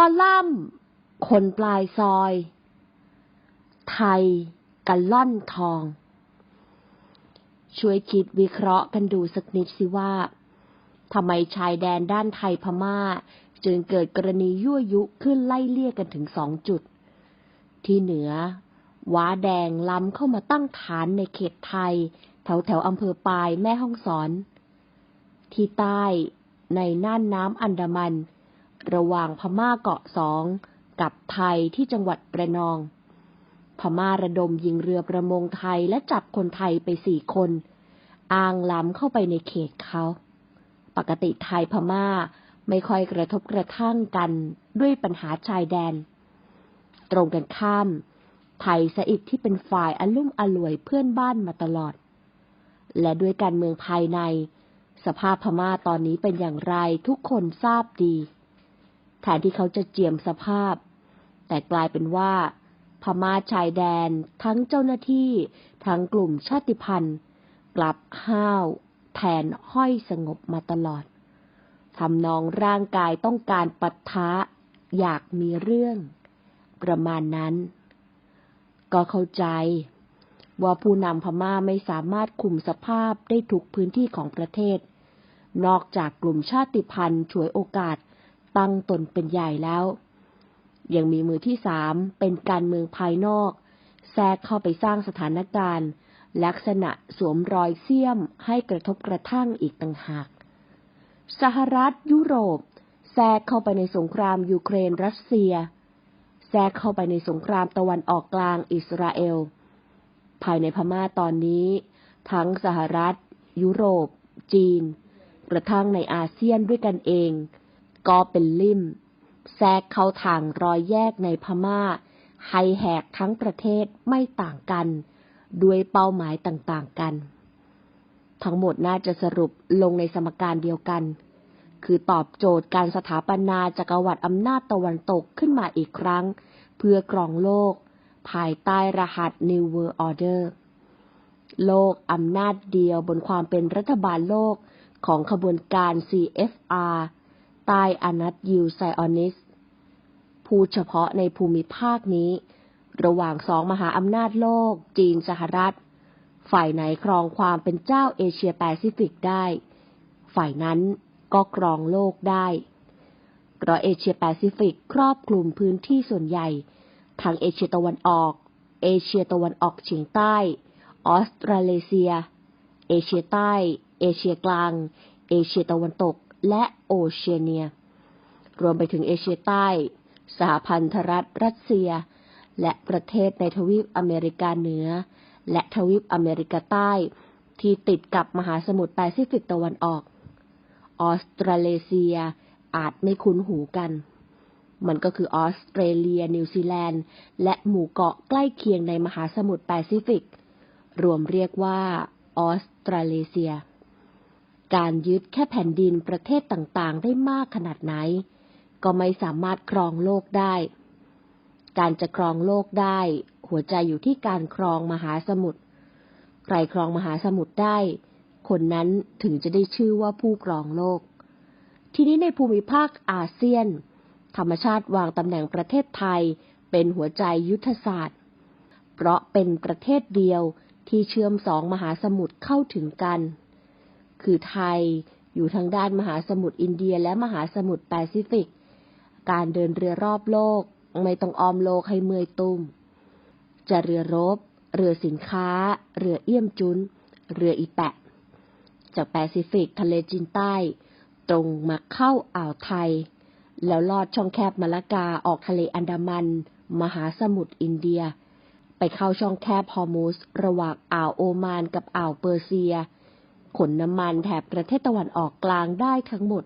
อลัมน์ คนปลายซอย ไทยกันล่อนทอง ช่วยคิดวิเคราะห์กันดูสักนิดสิว่าทำไมชายแดนด้านไทยพม่า จึงเกิดกรณียั่วยุขึ้นไล่เลี่ยกันถึงสองจุด ที่เหนือว้าแดงล้ำเข้ามาตั้งฐานในเขตไทย แถวแถวอำเภอปายแม่ห้องสอน ที่ใต้ในน่านน้ำอันดามัน ระหว่างพม่าเกาะสองกับไทยที่จังหวัดระนอง พม่าระดมยิงเรือประมงไทยและจับคนไทยไปสี่คน อ้างล้ำเข้าไปในเขตเขา ปกติไทยพม่าไม่ค่อยกระทบกระทั่งกันด้วยปัญหาชายแดน ตรงกันข้าม ไทยสะอิดที่เป็นฝ่ายอลุ่มอล่วยเพื่อนบ้านมาตลอด และด้วยการเมืองภายใน สภาพพม่าตอนนี้เป็นอย่างไรทุกคนทราบดี แทนที่เขาจะเจียมสภาพ แต่กลายเป็นว่า พม่าชายแดน ทั้งเจ้าหน้าที่ ทั้งกลุ่มชาติพันธุ์ กลับห้าวแทนห้อยสงบมาตลอดทำนองร่างกายต้องการปัทะอยากมีเรื่อง ประมาณนั้น ก็เข้าใจ ว่าผู้นำพม่าไม่สามารถคุมสภาพได้ทุกพื้นที่ของประเทศ นอกจากกลุ่มชาติพันธุ์ฉวยโอกาส ตั้งตนเป็นใหญ่แล้ว ยังมีมือที่สามเป็นการเมืองภายนอก แทรกเข้าไปสร้างสถานการณ์ ลักษณะสวมรอยเสี้ยมให้กระทบกระทั่งอีกต่างหาก สหรัฐยุโรป แทรกเข้าไปในสงครามยูเครนรัสเซีย แทรกเข้าไปในสงครามตะวันออกกลางอิสราเอล ภายในพม่าตอนนี้ ทั้งสหรัฐ ยุโรป จีน กระทั่งในอาเซียนด้วยกันเอง ก็เป็นลิ่ม แทรกเข้าทางรอยแยกในพม่า ให้แหกทั้งประเทศไม่ต่างกัน ด้วยเป้าหมายต่างๆกัน ทั้งหมดน่าจะสรุปลงในสมการเดียวกัน คือตอบโจทย์การสถาปนาจักรวรรดิอำนาจตะวันตกขึ้นมาอีกครั้ง เพื่อกรองโลก ภายใต้รหัส New World Order โลกอำนาจเดียวบนความเป็นรัฐบาลโลกของขบวนการ CFR ใต้อนัตยิวไซออนิสพูดเฉพาะในภูมิภาคนี้ ระหว่างสองมหาอำนาจโลก จีนสหรัฐ ฝ่ายไหนครองความเป็นเจ้าเอเชียแปซิฟิกได้ ฝ่ายนั้นก็ครองโลกได้เพราะเอเชียแปซิฟิกครอบคลุมพื้นที่ส่วนใหญ่ทั้งเอเชียตะวันออก เอเชียตะวันออกเฉียงใต้ ออสเตรเลเซีย เอเชียใต้ เอเชียกลาง เอเชียตะวันตก และโอเชียเนีย รวมไปถึงเอเชียใต้ สหพันธรัฐรัสเซีย และประเทศในทวีปอเมริกาเหนือ และทวีปอเมริกาใต้ ที่ติดกับมหาสมุทรแปซิฟิกตะวันออก ออสเตรเลเซียอาจไม่คุ้นหูกัน มันก็คือออสเตรเลีย นิวซีแลนด์ และหมู่เกาะใกล้เคียงในมหาสมุทรแปซิฟิก รวมเรียกว่าออสเตรเลเซีย การยึดแค่แผ่นดินประเทศต่างๆ ได้มากขนาดไหน ก็ไม่สามารถครองโลกได้ การจะครองโลกได้ หัวใจอยู่ที่การครองมหาสมุทร ใครครองมหาสมุทรได้ คนนั้นถึงจะได้ชื่อว่าผู้ครองโลก ทีนี้ในภูมิภาคอาเซียน ธรรมชาติวางตำแหน่งประเทศไทยเป็นหัวใจยุทธศาสตร์ เพราะเป็นประเทศเดียวที่เชื่อมสองมหาสมุทรเข้าถึงกัน คือไทย อยู่ทางด้านมหาสมุทรอินเดียและมหาสมุทรแปซิฟิก การเดินเรือรอบโลก ไม่ต้องออมโลกให้เมื่อยตุ้ม จะเรือรบ เรือสินค้า เรือเอี้ยมจุน เรืออีแปะ จากแปซิฟิกทะเลจีนใต้ ตรงมาเข้าอ่าวไทย แล้วลอดช่องแคบมาลากาออกทะเลอันดามัน มหาสมุทรอินเดีย ไปเข้าช่องแคบฮอร์มุสระหว่างอ่าวโอมานกับอ่าวเปอร์เซีย ขนน้ำมันแถบประเทศตะวันออกกลางได้ทั้งหมด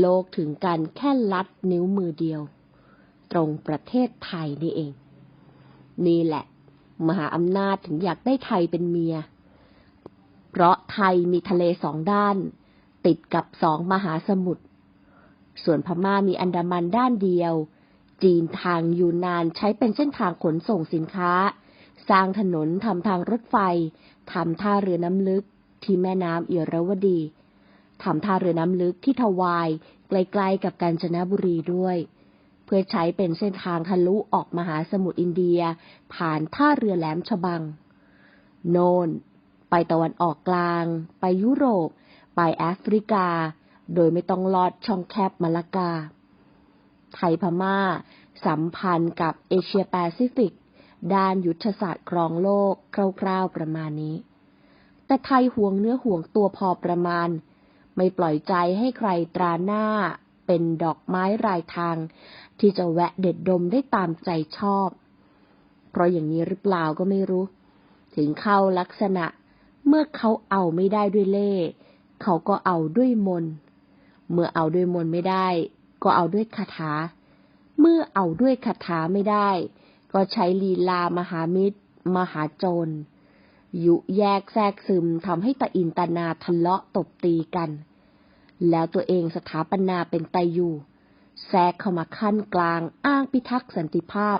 โลกถึงกันแค่ลัดนิ้วมือเดียว ตรงประเทศไทยนี่เอง นี่แหละ มหาอำนาจถึงอยากได้ไทยเป็นเมีย เพราะไทยมีทะเลสองด้าน ติดกับสองมหาสมุทร ส่วนพม่ามีอันดามันด้านเดียว จีนทางยูนานใช้เป็นเส้นทางขนส่งสินค้า สร้างถนนทำทางรถไฟทำท่าเรือน้ำลึก ที่แม่น้ำเอีรวดีทำท่าเรือน้ำลึกที่ทวายใกล้ๆกับกาญจนบุรีด้วย เพื่อใช้เป็นเส้นทางทะลุออกมหาสมุทรอินเดีย ผ่านท่าเรือแหลมฉบัง โนน ไปตะวันออกกลาง ไปยุโรป ไปแอฟริกา โดยไม่ต้องลอดช่องแคบมาลากา ไทยพม่า สัมพันธ์กับเอเชียแปซิฟิกด้านยุทธศาสตร์ครองโลกคร่าวๆประมาณนี้ แต่ไทยห่วงเนื้อห่วงตัวพอประมาณ ไม่ปล่อยใจให้ใครตราหน้า เป็นดอกไม้รายทาง ที่จะแวะเด็ดดมได้ตามใจชอบ เพราะอย่างนี้หรือเปล่าก็ไม่รู้ ถึงเข้าลักษณะ เมื่อเขาเอาไม่ได้ด้วยเล่เขาก็เอาด้วยมน เมื่อเอาด้วยมนไม่ได้ ก็เอาด้วยคาถา เมื่อเอาด้วยคาถาไม่ได้ ก็ใช้ลีลามหามิตร มหาโจร ยุแยกแทรกซึมทำให้ตาอินตานาทะเลาะตบตีกัน แล้วตัวเองสถาปนาเป็นไตยูแทรกเข้ามาขั้นกลางอ้างพิทักษ์สันติภาพ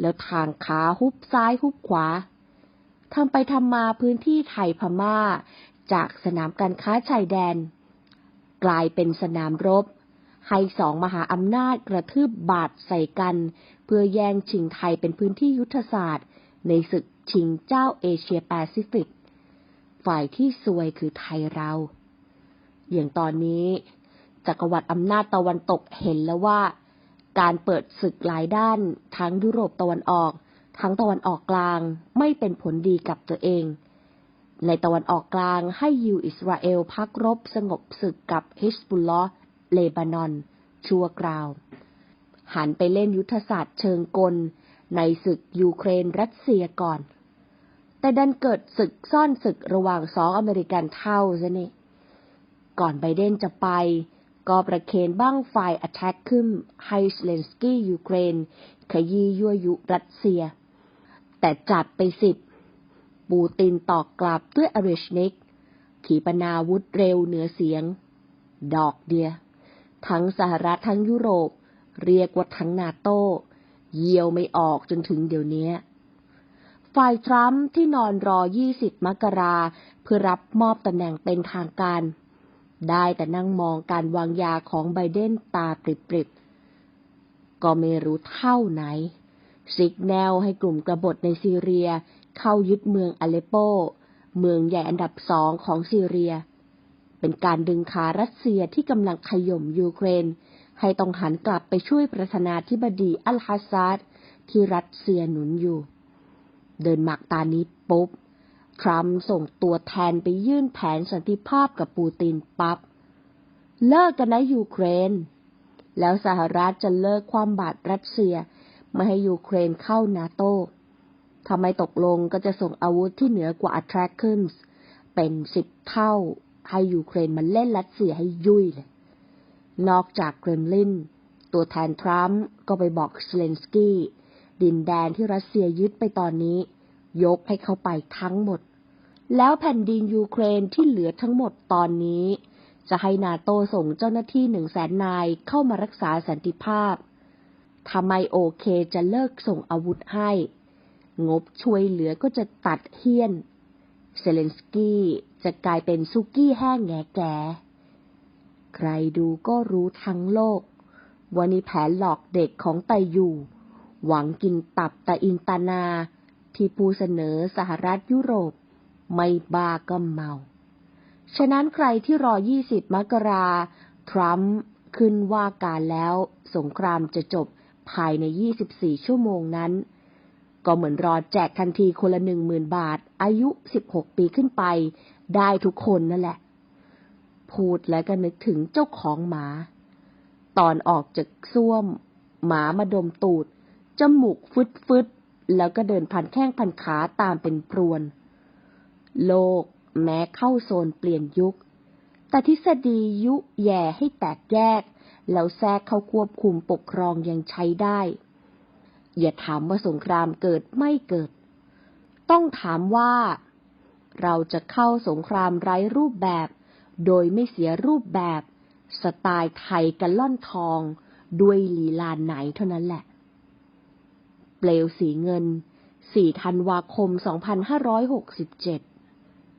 แล้วทางขาฮุบซ้ายฮุบขวาทำไปทำมาพื้นที่ไทยพม่า จากสนามการค้าชายแดน กลายเป็นสนามรบ ให้สองมหาอำนาจกระทืบบาดใส่กัน เพื่อแย่งชิงไทยเป็นพื้นที่ยุทธศาสตร์ ในศึก ชิงเจ้าเอเชียแปซิฟิก ฝ่ายที่ซวยคือไทยเรา อย่างตอนนี้จักรวรรดิอำนาจตะวันตกเห็นแล้วว่า การเปิดศึกหลายด้านทั้งยุโรปตะวันออก ทั้งตะวันออกกลางไม่เป็นผลดีกับตัวเอง ในตะวันออกกลางให้ยิวอิสราเอลพักรบสงบศึกกับฮิสบุลลอห์เลบานอน ชั่วคราว หันไปเล่นยุทธศาสตร์เชิงกลในศึกยูเครนรัสเซียก่อน แต่ดันเกิดศึกซ่อนศึกระหว่างสองอเมริกันเท่าซะนี่ก่อนไบเดนจะไป ก็ประเคนบ้างไฟอัตแทกขึ้นให้สเลนสกี้ยูเครน ขยี้ยั่วยุรัสเซีย แต่จัดไปสิบ ปูตินตอกกลับด้วยอเรชนิก ขีปนาวุธเร็วเหนือเสียง ดอกเดีย ทั้งสหรัฐทั้งยุโรป เรียกว่าทั้งนาโต้เยี่ยวไม่ออกจนถึงเดี๋ยวนี้ ฝ่ายทรัมป์ที่นอนรอ 20 มกราเพื่อรับมอบตำแหน่งเป็นทางการ ได้แต่นั่งมองการวางยาของไบเดนตาปริบๆ ก็ไม่รู้เท่าไหน สิกแนวให้กลุ่มกบฏในซีเรียเข้ายึดเมืองอเลปโป เมืองใหญ่อันดับสองของซีเรีย เป็นการดึงขารัสเซียที่กำลังขย่มยูเครน ให้ต้องหันกลับไปช่วยประธานาธิบดีอัลฮัสซัดที่รัสเซียหนุนอยู่ เดินหมักตานี้ปุ๊บ ทรัมป์ส่งตัวแทนไปยื่นแผนสันติภาพกับปูตินปับ๊บ เลิกกันนะยูเครน แล้วสหรัฐจะเลิกความบาดรัสเซียไม่ให้ยูเครนเข้านาโต้ทำไมตกลงก็จะส่งอาวุธที่เหนือกว่า a t t r a c k i n s เป็นสิบเท่า ให้ยูเครนมันเล่นรัสเซียให้ยุ่ยเลย นอกจากเครมลิน ตัวแทนทรัมป์ก็ไปบอกเซเลนสกี้ ดินแดนที่รัสเซียยึดไปตอนนี้ ยกให้เขาไปทั้งหมด แล้วแผ่นดินยูเครนที่เหลือทั้งหมดตอนนี้ จะให้นาโตส่งเจ้าหน้าที่หนึ่งแสนนายเข้ามารักษาสันติภาพทำไมโอเคจะเลิกส่งอาวุธให้ งบช่วยเหลือก็จะตัดเฮี้ยน เซเลนสกี้จะกลายเป็นซุกี้แห้งแง่แก่ใครดูก็รู้ทั้งโลกว่านี่แผนหลอกเด็กของไตยู่ หวังกินตับแตาอินตานา ที่ผู้เสนอสหรัฐยุโรป ไม่บ้าก็เมา ฉะนั้นใครที่รอ 20 มกรา ทรัมป์ขึ้นว่าการแล้วสงครามจะจบภายใน 24 ชั่วโมงนั้น ก็เหมือนรอแจกทันทีคนละหนึ่งหมื่นบาท อายุ 16 ปีขึ้นไป ได้ทุกคนนั่นแหละ พูดแล้วก็นึกถึงเจ้าของหมา ตอนออกจากซ่วม หมามาดมตูด จมูกฟึดฟึดแล้วก็เดินพันแข้งพันขาตามเป็นพรวน โลกแม้เข้าโซนเปลี่ยนยุค แต่ทฤษฎียุแย่ให้แตกแยก แล้วแทรกเข้าควบคุมปกครองยังใช้ได้ อย่าถามว่าสงครามเกิดไม่เกิด ต้องถามว่า เราจะเข้าสงครามไร้รูปแบบ โดยไม่เสียรูปแบบ สไตล์ไทยกันล่อนทอง ด้วยลีลาไหนเท่านั้นแหละ เปลวสีเงิน 4 ธันวาคม 2567